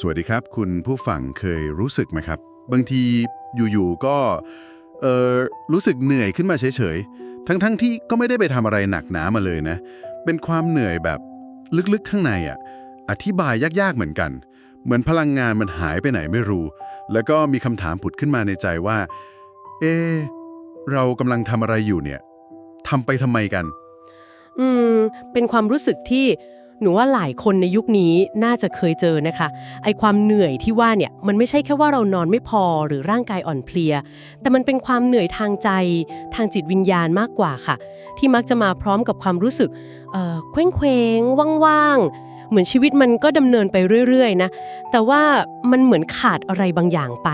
สวัสดีครับ คุณผู้ฟังเคยรู้สึกไหมครับ บางทีอยู่ๆก็เออรู้สึกเหนื่อยขึ้นมาเฉยๆ ทั้งๆที่ก็ไม่ได้ไปทำอะไรหนักหนามาเลยนะ เป็นความเหนื่อยแบบลึกๆข้างในอะอธิบายยากๆเหมือนกัน เหมือนพลังงานมันหายไปไหนไม่รู้ แล้วก็มีคำถามผุดขึ้นมาในใจว่า เอเรากำลังทำอะไรอยู่เนี่ยทำไปทำไมกัน อืม เป็นความรู้สึกที่ หนูว่าหลายคนในยุคนี้น่าจะเคยเจอนะคะ ไอความเหนื่อยที่ว่าเนี่ยมันไม่ใช่แค่ว่าเรานอนไม่พอหรือร่างกายอ่อนเพลีย แต่มันเป็นความเหนื่อยทางใจ ทางจิตวิญญาณมากกว่าค่ะ ที่มักจะมาพร้อมกับความรู้สึกเอ่อเคว้งเคว้งว่างๆ เหมือนชีวิตมันก็ดำเนินไปเรื่อยๆนะแต่ว่ามันเหมือนขาดอะไรบางอย่างไป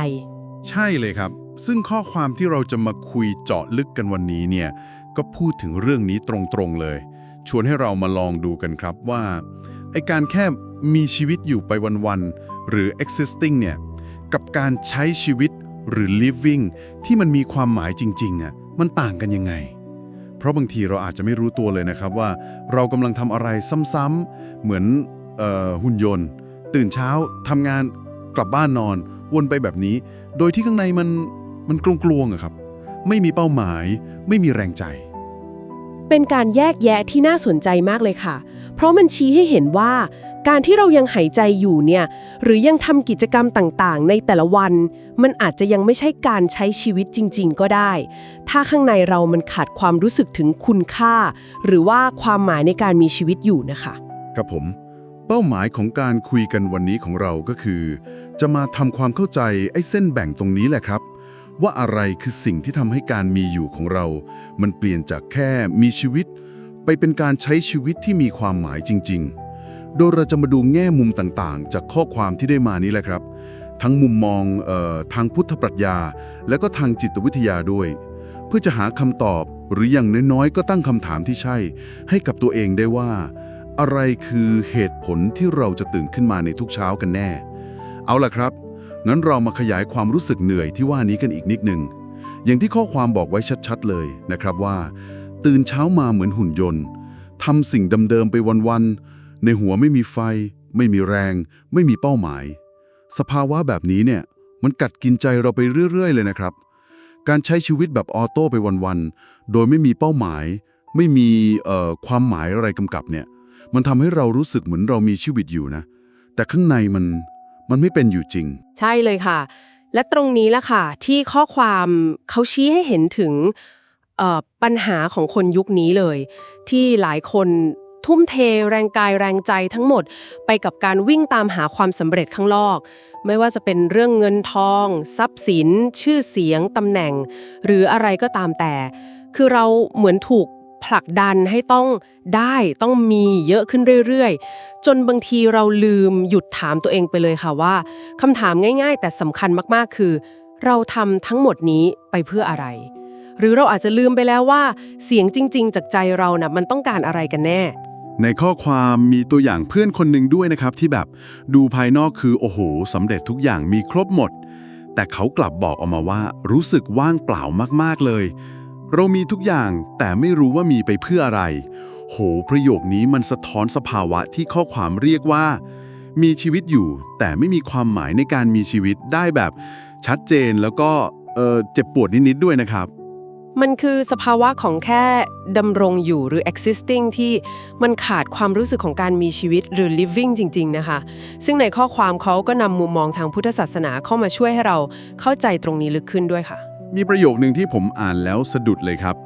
ใช่เลยครับ ซึ่งข้อความที่เราจะมาคุยเจาะลึกกันวันนี้เนี่ยก็พูดถึงเรื่องนี้ตรงๆเลย ชวนให้เรามาลองดูกันครับว่าไอการแค่มีชีวิตอยู่ไปวันๆหรือ existing เนี่ยกับการใช้ชีวิตหรือ living ที่มันมีความหมายจริงๆอะมันต่างกันยังไง เพราะบางทีเราอาจจะไม่รู้ตัวเลยนะครับว่าเรากำลังทำอะไรซ้ำๆเหมือนเอ่อหุ่นยนต์ ตื่นเช้าทำงานกลับบ้านนอน วนไปแบบนี้ โดยที่ข้างในมันมันกลวงๆอะครับ ไม่มีเป้าหมาย ไม่มีแรงใจ เป็นการแยกแยะที่น่าสนใจมากเลยค่ะ เพราะมันชี้ให้เห็นว่า การที่เรายังหายใจอยู่เนี่ย หรือยังทำกิจกรรมต่างๆ ในแต่ละวัน มันอาจจะยังไม่ใช่การใช้ชีวิตจริง ๆ ก็ได้ ถ้าข้างในเรามันขาดความรู้สึกถึงคุณค่า หรือว่าความหมายในการมีชีวิตอยู่นะคะ ครับผม เป้าหมายของการคุยกันวันนี้ของเราก็คือ จะมาทำความเข้าใจไอ้เส้นแบ่งตรงนี้แหละครับ ว่าอะไรคือสิ่งที่ทำให้การมีอยู่ของเรา มันเปลี่ยนจากแค่มีชีวิต ไปเป็นการใช้ชีวิตที่มีความหมายจริง ๆ โดยเราจะมาดูแง่มุมต่างๆ จากข้อความที่ได้มานี้แหละครับ ทั้งมุมมองเออทางพุทธปรัชญา และก็ทางจิตวิทยาด้วย เพื่อจะหาคำตอบหรืออย่างน้อยๆ ก็ตั้งคำถามที่ใช่ ให้กับตัวเองได้ว่า อะไรคือเหตุผลที่เราจะตื่นขึ้นมาในทุกเช้ากันแน่ เอาล่ะครับ งั้นเรามาขยายความรู้สึกเหนื่อยที่ว่านี้กันอีกนิดหนึ่งอย่างที่ข้อความบอกไว้ชัดๆเลยนะครับว่า ตื่นเช้ามาเหมือนหุ่นยนต์ทำสิ่งเดิมๆไปวันๆในหัวไม่มีไฟ ไม่มีแรง ไม่มีเป้าหมาย สภาวะแบบนี้เนี่ยมันกัดกินใจเราไปเรื่อย ๆ เลยนะครับ การใช้ชีวิตแบบออโต้ไปวันๆ โดยไม่มีเป้าหมาย ไม่มีเอ่อความหมายอะไรกำกับเนี่ย มันทำให้เรารู้สึกเหมือนเรามีชีวิตอยู่นะ แต่ข้างในมัน มันไม่เป็นอยู่จริง ใช่เลยค่ะ และตรงนี้ละค่ะ ที่ข้อความเขาชี้ให้เห็นถึงปัญหาของคนยุคนี้เลย ที่หลายคนทุ่มเทแรงกายแรงใจทั้งหมด ไปกับการวิ่งตามหาความสำเร็จข้างนอก ไม่ว่าจะเป็นเรื่องเงินทอง ทรัพย์สิน ชื่อเสียงตำแหน่ง หรืออะไรก็ตามแต่ คือเราเหมือนถูก ผลักดันให้ต้องได้ต้องมีเยอะขึ้นเรื่อยๆ จนบางทีเราลืมหยุดถามตัวเองไปเลยค่ะว่าคำถามง่าย ๆ แต่สำคัญมากๆ คือ เราทำทั้งหมดนี้ไปเพื่ออะไร หรือเราอาจจะลืมไปแล้วว่า เสียงจริง ๆ จากใจเรานะ่ะมันต้องการอะไรกันแน่ในข้อความมีตัวอย่างเพื่อนคนหนึ่งด้วยนะครับ ที่แบบดูภายนอกคือโอ้โหสำเร็จทุกอย่างมีครบหมด แต่เขากลับบอกออกมาว่า รู้สึกว่างเปล่ามากๆเลย เรามีทุกอย่างแต่ไม่รู้ว่ามีไปเพื่ออะไร โห ประโยคนี้มันสะท้อนสภาวะที่ข้อความเรียกว่า มีชีวิตอยู่ แต่ไม่มีความหมายในการมีชีวิตได้แบบชัดเจนแล้วก็เออเจ็บปวดนิดๆด้วยนะครับ มันคือสภาวะของแค่ดำรงอยู่หรือ existing ที่มันขาดความรู้สึกของการมีชีวิตหรือ living จริง ๆ นะคะ ซึ่งในข้อความเขาก็นำมุมมองทางพุทธศาสนาเข้ามาช่วยให้เราเข้าใจตรงนี้ลึกขึ้นด้วยค่ะ มีประโยคหนึ่งที่ผมอ่านแล้วสะดุดเลยครับ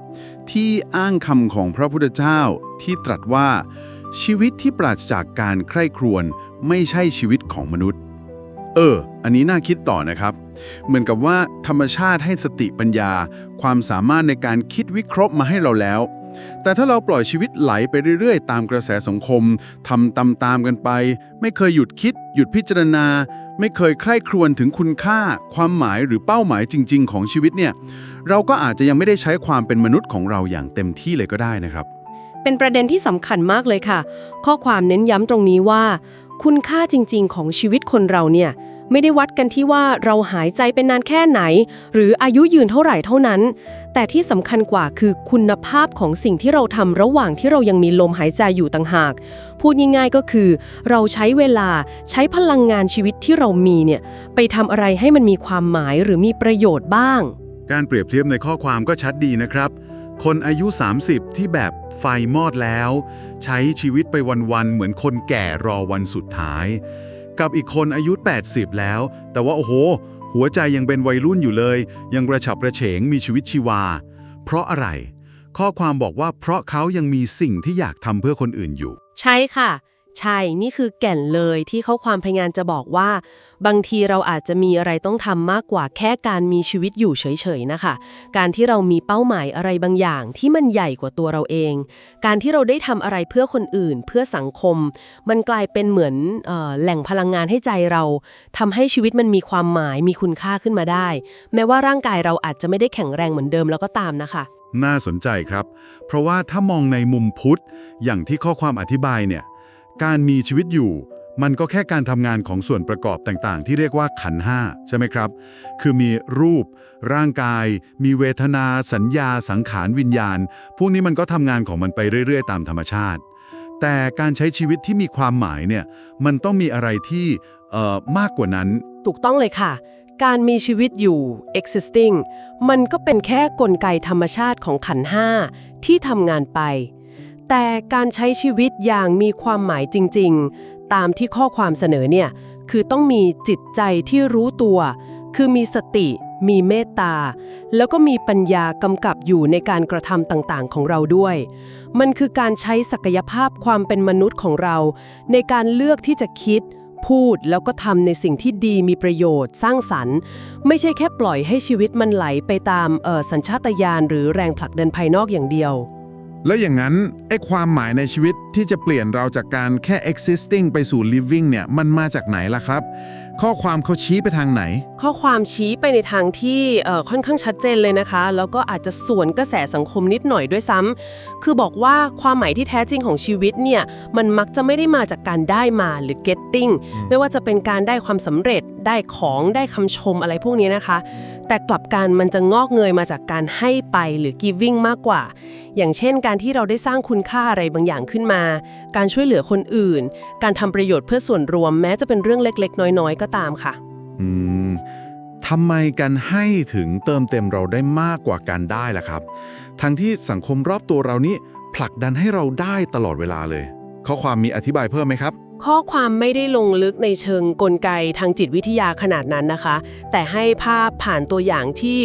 ที่อ้างคำของพระพุทธเจ้าที่ตรัสว่า ชีวิตที่ปราศจากการใคร่ครวญไม่ใช่ชีวิตของมนุษย์ เออ อันนี้น่าคิดต่อนะครับ เหมือนกับว่าธรรมชาติให้สติปัญญา ความสามารถในการคิดวิเคราะห์มาให้เราแล้ว แต่ถ้าเราปล่อยชีวิตไหลไปเรื่อยๆ ตามกระแสสังคมทำตามๆกันไป ไม่เคยหยุดคิด หยุดพิจารณา ไม่เคยใคร่ครวญถึงคุณค่า ความหมายหรือเป้าหมายจริง ๆ ของชีวิตเนี่ยเราก็อาจจะยังไม่ได้ใช้ความเป็นมนุษย์ของเราอย่างเต็มที่เลยก็ได้นะครับ เป็นประเด็นที่สำคัญมากเลยค่ะ ข้อความเน้นย้ำตรงนี้ว่า คุณค่าจริง ๆ ของชีวิตคนเราเนี่ย ไม่ได้วัดกันที่ว่าเราหายใจเป็นนานแค่ไหน หรืออายุยืนเท่าไหร่เท่านั้น แต่ที่สำคัญกว่าคือคุณภาพของสิ่งที่เราทำระหว่างที่เรายังมีลมหายใจอยู่ต่างหาก พูดง่ายๆก็คือ เราใช้เวลาใช้พลังงานชีวิตที่เรามีเนี่ยไปทำอะไรให้มันมีความหมายหรือมีประโยชน์บ้าง การเปรียบเทียบในข้อความก็ชัดดีนะครับ คนอายุ 30 ที่แบบไฟมอดแล้ว ใช้ชีวิตไปวันๆเหมือนคนแก่รอวันสุดท้าย กับอีกคนอายุ 80 แล้ว แต่ว่าโอ้โห หัวใจยังเป็นวัยรุ่นอยู่เลย ยังกระฉับกระเฉงมีชีวิตชีวา เพราะอะไร ข้อความบอกว่าเพราะเขายังมีสิ่งที่อยากทำเพื่อคนอื่นอยู่ ใช่ค่ะ ใช่ นี่คือแก่นเลยที่เขาความพยายามจะบอกว่า บางทีเราอาจจะมีอะไรต้องทำมากกว่าแค่การมีชีวิตอยู่เฉยๆนะคะ การที่เรามีเป้าหมายอะไรบางอย่างที่มันใหญ่กว่าตัวเราเอง การที่เราได้ทำอะไรเพื่อคนอื่น เพื่อสังคม มันกลายเป็นเหมือนออแหล่งพลังงานให้ใจเราทำให้ชีวิตมันมีความหมายมีคุณค่าขึ้นมาได้ แม้ว่าร่างกายเราอาจจะไม่ได้แข็งแรงเหมือนเดิมแล้วก็ตามนะคะน่าสนใจครับ เพราะว่าถ้ามองในมุมพุทธ อย่างที่ข้อความอธิบายเนี่ย การมีชีวิตอยู่ มันก็แค่การทำงานของส่วนประกอบต่างๆ ที่เรียกว่าขันห้าใช่ไหมครับ คือมีรูป ร่างกาย มีเวทนา สัญญา สังขารวิญญาณ พวกนี้มันก็ทำงานของมันไปเรื่อย ๆ ตามธรรมชาติ แต่การใช้ชีวิตที่มีความหมายเนี่ยมันต้องมีอะไรที่เอ่อมากกว่านั้น ถูกต้องเลยค่ะ การมีชีวิตอยู่ existing มันก็เป็นแค่กลไกธรรมชาติของขันห้าที่ทำงานไป แต่การใช้ชีวิตอย่างมีความหมายจริง ๆ ตามที่ข้อความเสนอเนี่ย คือต้องมีจิตใจที่รู้ตัว คือมีสติ มีเมตตา แล้วก็มีปัญญากำกับอยู่ในการกระทำต่างๆ ของเราด้วย มันคือการใช้ศักยภาพความเป็นมนุษย์ของเรา ในการเลือกที่จะคิด พูดแล้วก็ทำในสิ่งที่ดีมีประโยชน์ สร้างสรรค์ ไม่ใช่แค่ปล่อยให้ชีวิตมันไหลไปตามออสัญชาตญาณหรือแรงผลักดันภายนอกอย่างเดียว แล้วอย่างนั้นไอ้ความหมายในชีวิตที่จะเปลี่ยนเราจากการแค่ existing ไปสู่ living เนี่ยมันมาจากไหนล่ะครับ ข้อความเขาชี้ไปทางไหน ข้อความชี้ไปในทางที่เอ่อค่อนข้างชัดเจนเลยนะคะ แล้วก็อาจจะสวนกระแสสังคมนิดหน่อยด้วยซ้ำคือบอกว่าความหมายที่แท้จริงของชีวิตเนี่ยมันมักจะไม่ได้มาจากการได้มาหรือ getting ไม่ว่าจะเป็นการได้ความสำเร็จ ได้ของได้คำชมอะไรพวกนี้นะคะ แต่กลับกันมันจะงอกเงยมาจากการให้ไปหรือ giving มากกว่า อย่างเช่น การที่เราได้สร้างคุณค่าอะไรบางอย่างขึ้นมา การช่วยเหลือคนอื่น การทำประโยชน์เพื่อส่วนรวมแม้จะเป็นเรื่องเล็กๆ น้อยๆ ก็ตามค่ะ อืมทำไมการให้ถึงเติมเต็มเราได้มากกว่าการได้ล่ะครับ ทั้งที่สังคมรอบตัวเรานี้ผลักดันให้เราได้ตลอดเวลาเลย ข้อความมีอธิบายเพิ่มไหมครับ ข้อความไม่ได้ลงลึกในเชิงกลไกทางจิตวิทยาขนาดนั้นนะคะ แต่ให้ภาพผ่านตัวอย่างที่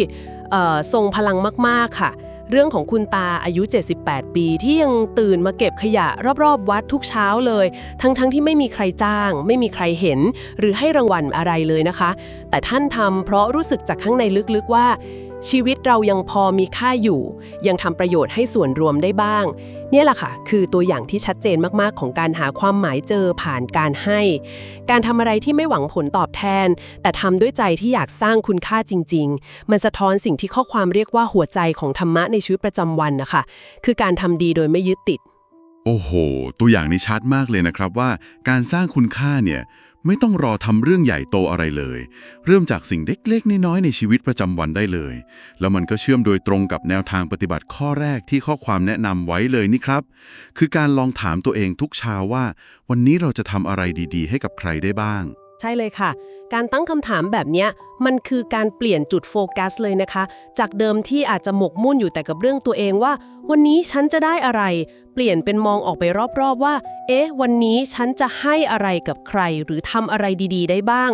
ทรงพลังมากๆค่ะ เรื่องของคุณตาอายุ 78 ปีที่ยังตื่นมาเก็บขยะรอบๆ วัดทุกเช้าเลย ทั้งๆทที่ไม่มีใครจ้าง ไม่มีใครเห็น หรือให้รางวัลอะไรเลยนะคะ แต่ท่านทำเพราะรู้สึกจากข้างในลึกๆว่า ชีวิตเรายังพอมีค่าอยู่ ยังทำประโยชน์ให้ส่วนรวมได้บ้าง เนี่ยแหละค่ะ คือตัวอย่างที่ชัดเจนมากๆ ของการหาความหมายเจอผ่านการให้ การทำอะไรที่ไม่หวังผลตอบแทน แต่ทำด้วยใจที่อยากสร้างคุณค่าจริง ๆ มันสะท้อนสิ่งที่ข้อความเรียกว่าหัวใจของธรรมะในชีวิตประจำวันนะคะคือการทำดีโดยไม่ยึดติด โอ้โห ตัวอย่างนี้ชัดมากเลยนะครับว่า การสร้างคุณค่าเนี่ย ไม่ต้องรอทำเรื่องใหญ่โตอะไรเลย เริ่มจากสิ่งเล็กๆ น้อยๆ ในชีวิตประจำวันได้เลย แล้วมันก็เชื่อมโดยตรงกับแนวทางปฏิบัติข้อแรกที่ข้อความแนะนำไว้เลยนี่ครับ คือการลองถามตัวเองทุกเช้าว่า วันนี้เราจะทำอะไรดีๆ ให้กับใครได้บ้าง ใช่เลยค่ะ การตั้งคำถามแบบนี้มันคือการเปลี่ยนจุดโฟกัสเลยนะคะ จากเดิมที่อาจจะหมกมุ่นอยู่แต่กับเรื่องตัวเองว่า วันนี้ฉันจะได้อะไร เปลี่ยนเป็นมองออกไปรอบๆว่า เอ๊ะ วันนี้ฉันจะให้อะไรกับใคร หรือทำอะไรดีๆ ได้บ้าง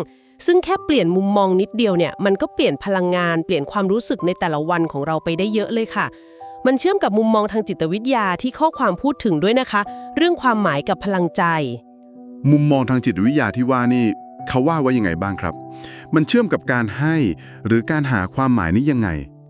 ซึ่งแค่เปลี่ยนมุมมองนิดเดียวเนี่ย มันก็เปลี่ยนพลังงาน เปลี่ยนความรู้สึกในแต่ละวันของเราไปได้เยอะเลยค่ะมันเชื่อมกับมุมมองทางจิตวิทยาที่ข้อความพูดถึงด้วยนะคะ เรื่องความหมายกับพลังใจ มุมมองทางจิตวิทยาที่ว่านี่ เขาว่าไว้ยังไงบ้างครับ มันเชื่อมกับการให้หรือการหาความหมายนี้ยังไง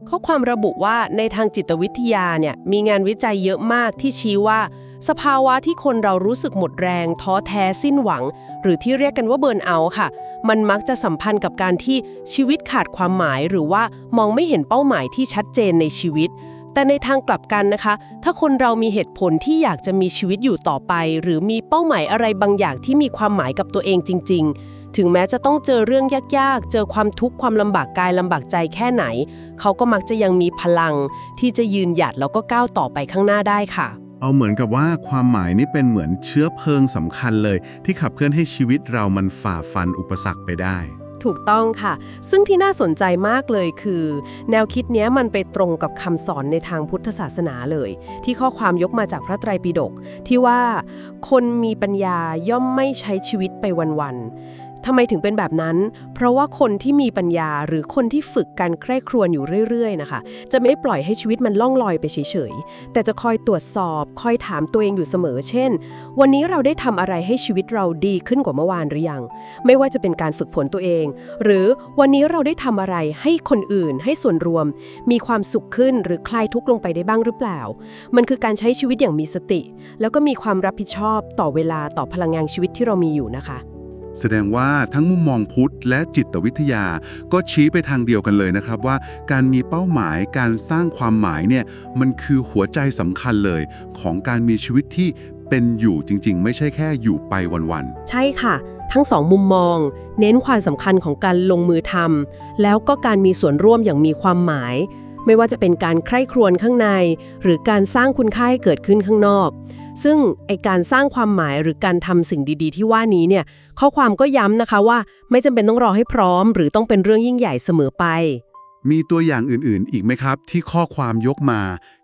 ข้อความระบุว่าในทางจิตวิทยาเนี่ยมีงานวิจัยเยอะมากที่ชี้ว่า สภาวะที่คนเรารู้สึกหมดแรง ท้อแท้สิ้นหวัง หรือที่เรียกกันว่าเบิร์นเอาค่ะ มันมักจะสัมพันธ์กับการที่ชีวิตขาดความหมาย หรือว่ามองไม่เห็นเป้าหมายที่ชัดเจนในชีวิตแต่ในทางกลับกันนะคะ ถ้าคนเรามีเหตุผลที่อยากจะมีชีวิตอยู่ต่อไป หรือมีเป้าหมายอะไรบางอย่างที่มีความหมายกับตัวเองจริง ๆ ถึงแม้จะต้องเจอเรื่องยากๆ เจอความทุกข์ความลำบากกายลำบากใจแค่ไหน เขาก็มักจะยังมีพลัง ที่จะยืนหยัดแล้วก็ก้าวต่อไปข้างหน้าได้ค่ะ เอาเหมือนกับว่าความหมายนี่เป็นเหมือนเชื้อเพลิงสำคัญเลย ที่ขับเคลื่อนให้ชีวิตเรามันฝ่าฟันอุปสรรคไปได้ ถูกต้องค่ะ ซึ่งที่น่าสนใจมากเลยคือ แนวคิดเนี้ยมันไปตรงกับคำสอนในทางพุทธศาสนาเลย ที่ข้อความยกมาจากพระไตรปิฎกที่ว่า คนมีปัญญาย่อมไม่ใช้ชีวิตไปวันๆ ทำไมถึงเป็นแบบนั้น เพราะว่าคนที่มีปัญญาหรือคนที่ฝึกการใคร่ครวญอยู่เรื่อยๆนะคะ จะไม่ปล่อยให้ชีวิตมันล่องลอยไปเฉยๆ แต่จะคอยตรวจสอบ คอยถามตัวเองอยู่เสมอ เช่น วันนี้เราได้ทำอะไรให้ชีวิตเราดีขึ้นกว่าเมื่อวานหรือยัง ไม่ว่าจะเป็นการฝึกฝนตัวเอง หรือวันนี้เราได้ทำอะไรให้คนอื่น ให้ส่วนรวม มีความสุขขึ้นหรือคลายทุกข์ลงไปได้บ้างหรือเปล่า มันคือการใช้ชีวิตอย่างมีสติ แล้วก็มีความรับผิดชอบต่อเวลาต่อพลังงานชีวิตที่เรามีอยู่นะคะ แสดงว่าทั้งมุมมองพุทธและจิตวิทยา ก็ชี้ไปทางเดียวกันเลยนะครับว่า การมีเป้าหมายการสร้างความหมายเนี่ยมันคือหัวใจสำคัญเลย ของการมีชีวิตที่เป็นอยู่จริง ๆ ไม่ใช่แค่อยู่ไปวันๆ ใช่ค่ะ ทั้งสองมุมมอง เน้นความสำคัญของการลงมือทำแล้วก็การมีส่วนร่วมอย่างมีความหมาย ไม่ว่าจะเป็นการใคร่ครวญข้างใน หรือการสร้างคุณค่าให้เกิดขึ้นข้างนอก ซึ่งไอการสร้างความหมายหรือการทำสิ่งดีๆ ที่ว่านี้เนี่ยข้อความก็ย้ำนะคะว่า ไม่จำเป็นต้องรอให้พร้อม หรือต้องเป็นเรื่องยิ่งใหญ่เสมอไป มีตัวอย่างอื่นๆ อีกไหมครับ ที่ข้อความยกมา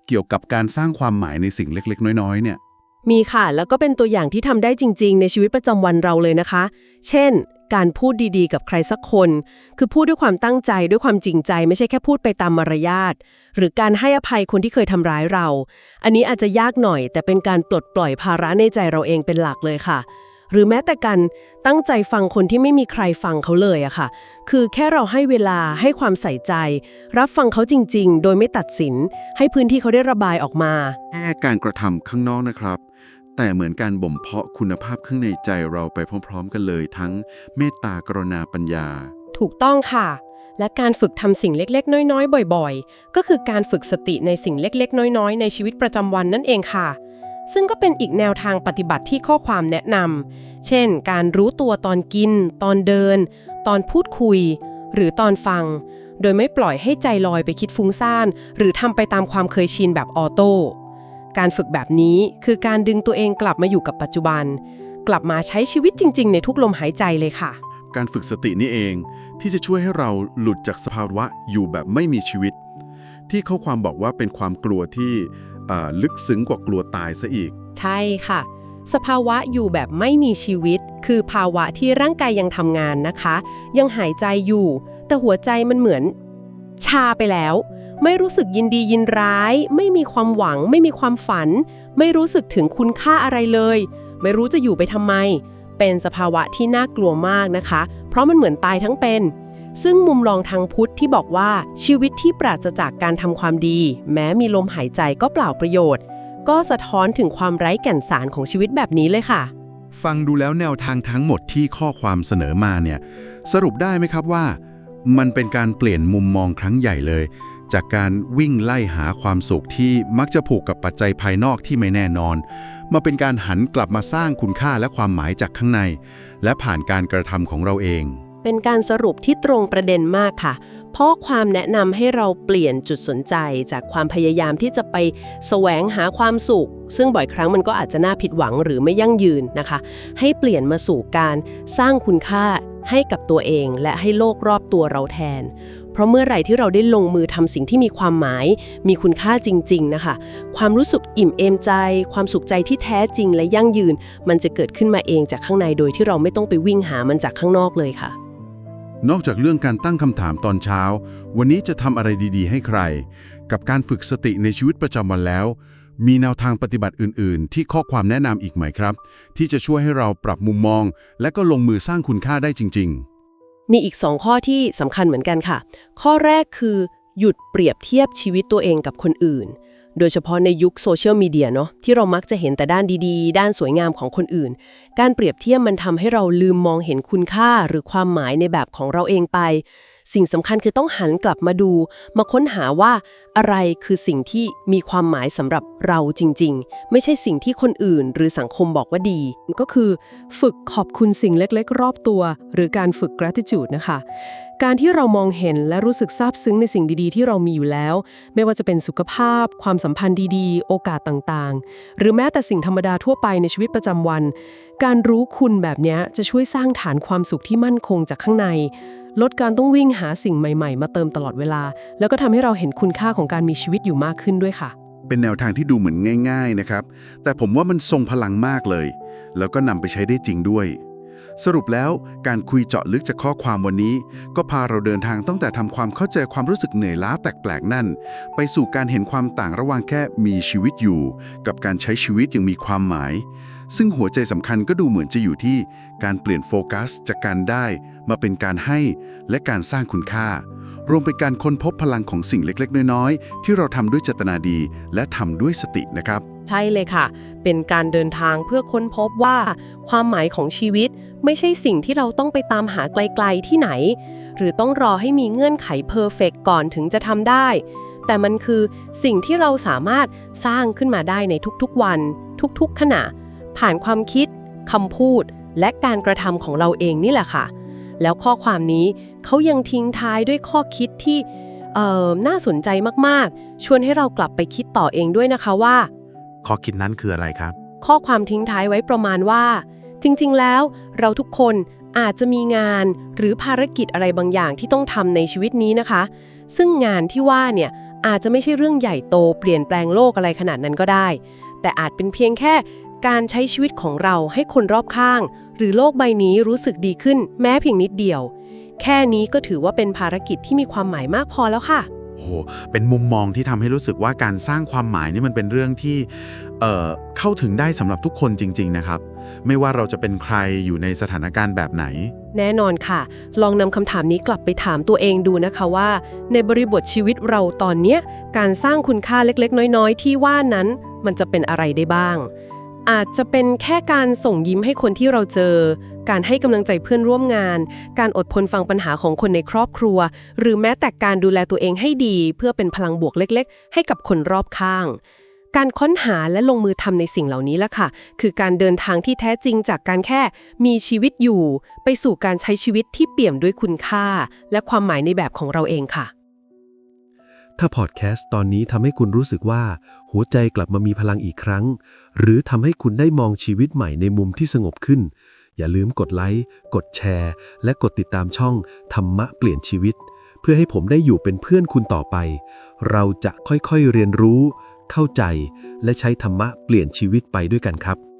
เกี่ยวกับการสร้างความหมายในสิ่งเล็ก ๆ น้อยๆเนี่ย มีค่ะ แล้วก็เป็นตัวอย่างที่ทำได้จริง ๆ ในชีวิตประจำวันเราเลยนะคะ เช่น การพูดดีๆ กับใครสักคน คือพูดด้วยความตั้งใจด้วยความจริงใจ ไม่ใช่แค่พูดไปตามมารยาท หรือการให้อภัยคนที่เคยทำร้ายเรา อันนี้อาจจะยากหน่อย แต่เป็นการปลดปล่อยภาระในใจเราเองเป็นหลักเลยค่ะ หรือแม้แต่การตั้งใจฟังคนที่ไม่มีใครฟังเขาเลยอะค่ะ คือแค่เราให้เวลาให้ความใส่ใจ รับฟังเขาจริง ๆ โดยไม่ตัดสิน ให้พื้นที่เขาได้ระบายออกมา แค่การกระทำข้างนอกนะครับ แต่เหมือนการบ่มเพาะคุณภาพข้างในใจเราไปพร้อมๆ กันเลยทั้งเมตตากรุณาปัญญา ถูกต้องค่ะ และการฝึกทำสิ่งเล็กๆ น้อยๆ บ่อยๆ ก็คือการฝึกสติในสิ่งเล็กๆ น้อยๆ ในชีวิตประจำวันนั่นเองค่ะ ซึ่งก็เป็นอีกแนวทางปฏิบัติที่ข้อความแนะนำเช่น การรู้ตัวตอนกิน ตอนเดิน ตอนพูดคุย หรือตอนฟัง โดยไม่ปล่อยให้ใจลอยไปคิดฟุ้งซ่านหรือทำไปตามความเคยชินแบบออโต้ การฝึกแบบนี้คือการดึงตัวเองกลับมาอยู่กับปัจจุบัน กลับมาใช้ชีวิตจริง ๆ ในทุกลมหายใจเลยค่ะ การฝึกสตินี่เองที่จะช่วยให้เราหลุดจากสภาวะอยู่แบบไม่มีชีวิต ที่ข้อความบอกว่าเป็นความกลัวที่อ่าลึกซึ้งกว่ากลัวตายซะอีก ใช่ค่ะ สภาวะอยู่แบบไม่มีชีวิต คือภาวะที่ร่างกายยังทำงานนะคะ ยังหายใจอยู่ แต่หัวใจมันเหมือน ชาไปแล้ว ไม่รู้สึกยินดียินร้าย ไม่มีความหวัง ไม่มีความฝัน ไม่รู้สึกถึงคุณค่าอะไรเลย ไม่รู้จะอยู่ไปทำไม เป็นสภาวะที่น่ากลัวมากนะคะ เพราะมันเหมือนตายทั้งเป็น ซึ่งมุมมองทางพุทธที่บอกว่าชีวิตที่ปราศจากการทำความดี แม้มีลมหายใจก็เปล่าประโยชน์ ก็สะท้อนถึงความไร้แก่นสารของชีวิตแบบนี้เลยค่ะ ฟังดูแล้วแนวทางทั้งหมดที่ข้อความเสนอมาเนี่ยสรุปได้ไหมครับว่า มันเป็นการเปลี่ยนมุมมองครั้งใหญ่เลย จากการวิ่งไล่หาความสุขที่มักจะผูกกับปัจจัยภายนอกที่ไม่แน่นอน มาเป็นการหันกลับมาสร้างคุณค่าและความหมายจากข้างใน และผ่านการกระทำของเราเอง เป็นการสรุปที่ตรงประเด็นมากค่ะ เพราะความแนะนำให้เราเปลี่ยนจุดสนใจจากความพยายามที่จะไปแสวงหาความสุข ซึ่งบ่อยครั้งมันก็อาจจะน่าผิดหวังหรือไม่ยั่งยืนนะคะ ให้เปลี่ยนมาสู่การสร้างคุณค่าให้กับตัวเองและให้โลกรอบตัวเราแทน เพราะเมื่อไหร่ที่เราได้ลงมือทำสิ่งที่มีความหมาย มีคุณค่าจริง ๆ นะคะ ความรู้สึกอิ่มเอมใจ ความสุขใจที่แท้จริงและยั่งยืน มันจะเกิดขึ้นมาเองจากข้างในโดยที่เราไม่ต้องไปวิ่งหามันจากข้างนอกเลยค่ะ นอกจากเรื่องการตั้งคำถามตอนเช้า วันนี้จะทำอะไรดีๆ ให้ใคร กับการฝึกสติในชีวิตประจำวันแล้ว มีแนวทางปฏิบัติอื่น ๆ ที่ข้อความแนะนำอีกไหมครับ ที่จะช่วยให้เราปรับมุมมอง และก็ลงมือสร้างคุณค่าได้จริง ๆ มีอีก2ข้อที่สำคัญเหมือนกันค่ะ ข้อแรกคือหยุดเปรียบเทียบชีวิตตัวเองกับคนอื่น โดยเฉพาะในยุคโซเชียลมีเดียเนาะที่เรามักจะเห็นแต่ด้านดีๆ ด้านสวยงามของคนอื่น การเปรียบเทียบมันทำให้เราลืมมองเห็นคุณค่าหรือความหมายในแบบของเราเองไปสิ่งสำคัญคือต้องหันกลับมาดู มาค้นหาว่าอะไรคือสิ่งที่มีความหมายสำหรับเราจริง ๆ ไม่ใช่สิ่งที่คนอื่น หรือสังคมบอกว่าดี ก็คือฝึกขอบคุณสิ่งเล็กๆ รอบตัว หรือการฝึก gratitude นะคะ การที่เรามองเห็นและรู้สึกซาบซึ้งในสิ่งดีๆ ที่เรามีอยู่แล้ว ไม่ว่าจะเป็นสุขภาพ ความสัมพันธ์ดีๆ โอกาสต่างๆ หรือแม้แต่สิ่งธรรมดาทั่วไปในชีวิตประจำวัน การรู้คุณแบบนี้จะช่วยสร้างฐานความสุขที่มั่นคงจากข้างใน ลดการต้องวิ่งหาสิ่งใหม่ ๆ มาเติมตลอดเวลา แล้วก็ทำให้เราเห็นคุณค่าของการมีชีวิตอยู่มากขึ้นด้วยค่ะ เป็นแนวทางที่ดูเหมือนง่าย ๆนะครับ แต่ผมว่ามันทรงพลังมากเลย แล้วก็นำไปใช้ได้จริงด้วย สรุปแล้วการคุยเจาะลึกจากข้อความวันนี้ ก็พาเราเดินทางตั้งแต่ทำความเข้าใจความรู้สึกเหนื่อยล้าแปลกๆนั่น ไปสู่การเห็นความต่างระหว่างแค่มีชีวิตอยู่ กับการใช้ชีวิตอย่างมีความหมาย ซึ่งหัวใจสำคัญก็ดูเหมือนจะอยู่ที่การเปลี่ยนโฟกัสจากการได้มาเป็นการให้และการสร้างคุณค่า รวมเป็นการค้นพบพลังของสิ่งเล็กๆ น้อยๆ ที่เราทำด้วยเจตนาดีและทำด้วยสตินะครับ ใช่เลยค่ะ เป็นการเดินทางเพื่อค้นพบว่า ความหมายของชีวิตไม่ใช่สิ่งที่เราต้องไปตามหาไกลๆที่ไหน หรือต้องรอให้มีเงื่อนไขเพอร์เฟกก่อนถึงจะทำได้แต่มันคือสิ่งที่เราสามารถสร้างขึ้นมาได้ในทุกๆวัน ทุกๆขณะ ผ่านความคิดคำพูด และการกระทำของเราเองนี่แหละค่ะ แล้วข้อความนี้เขายังทิ้งท้ายด้วยข้อคิดที่เอ่อน่าสนใจมากๆ ชวนให้เรากลับไปคิดต่อเองด้วยนะคะว่า ข้อคิดนั้นคืออะไรครับ ข้อความทิ้งท้ายไว้ประมาณว่า จริง ๆ แล้วเราทุกคนอาจจะมีงานหรือภารกิจอะไรบางอย่างที่ต้องทำในชีวิตนี้นะคะ ซึ่งงานที่ว่าเนี่ยอาจจะไม่ใช่เรื่องใหญ่โตเปลี่ยนแปลงโลกอะไรขนาดนั้นก็ได้ แต่อาจเป็นเพียงแค่ การใช้ชีวิตของเราให้คนรอบข้าง หรือโลกใบนี้รู้สึกดีขึ้นแม้เพียงนิดเดียว แค่นี้ก็ถือว่าเป็นภารกิจที่มีความหมายมากพอแล้วค่ะ โอ้โหเป็นมุมมองที่ทำให้รู้สึกว่าการสร้างความหมายนี่มันเป็นเรื่องที่เอ่อเข้าถึงได้สำหรับทุกคนจริง ๆ นะครับ ไม่ว่าเราจะเป็นใครอยู่ในสถานการณ์แบบไหน แน่นอนค่ะ ลองนำคำถามนี้กลับไปถามตัวเองดูนะคะว่า ในบริบทชีวิตเราตอนเนี้ยการสร้างคุณค่าเล็กๆ น้อย ๆ ที่ว่านั้น มันจะเป็นอะไรได้บ้าง อาจจะเป็นแค่การส่งยิ้มให้คนที่เราเจอ การให้กำลังใจเพื่อนร่วมงาน การอดทนฟังปัญหาของคนในครอบครัว หรือแม้แต่การดูแลตัวเองให้ดี เพื่อเป็นพลังบวกเล็ก ๆ ให้กับคนรอบข้าง การค้นหาและลงมือทำในสิ่งเหล่านี้ละค่ะ คือการเดินทางที่แท้จริงจากการแค่มีชีวิตอยู่ ไปสู่การใช้ชีวิตที่เปี่ยมด้วยคุณค่า และความหมายในแบบของเราเองค่ะ ถ้าพอดแคสต์ตอนนี้ทำให้คุณรู้สึกว่า หัวใจกลับมามีพลังอีกครั้ง หรือทำให้คุณได้มองชีวิตใหม่ในมุมที่สงบขึ้น อย่าลืมกดไลค์ กดแชร์ และกดติดตามช่อง ธรรมะเปลี่ยนชีวิต เพื่อให้ผมได้อยู่เป็นเพื่อนคุณต่อไป เราจะค่อยๆเรียนรู้ เข้าใจ และใช้ธรรมะเปลี่ยนชีวิตไปด้วยกันครับ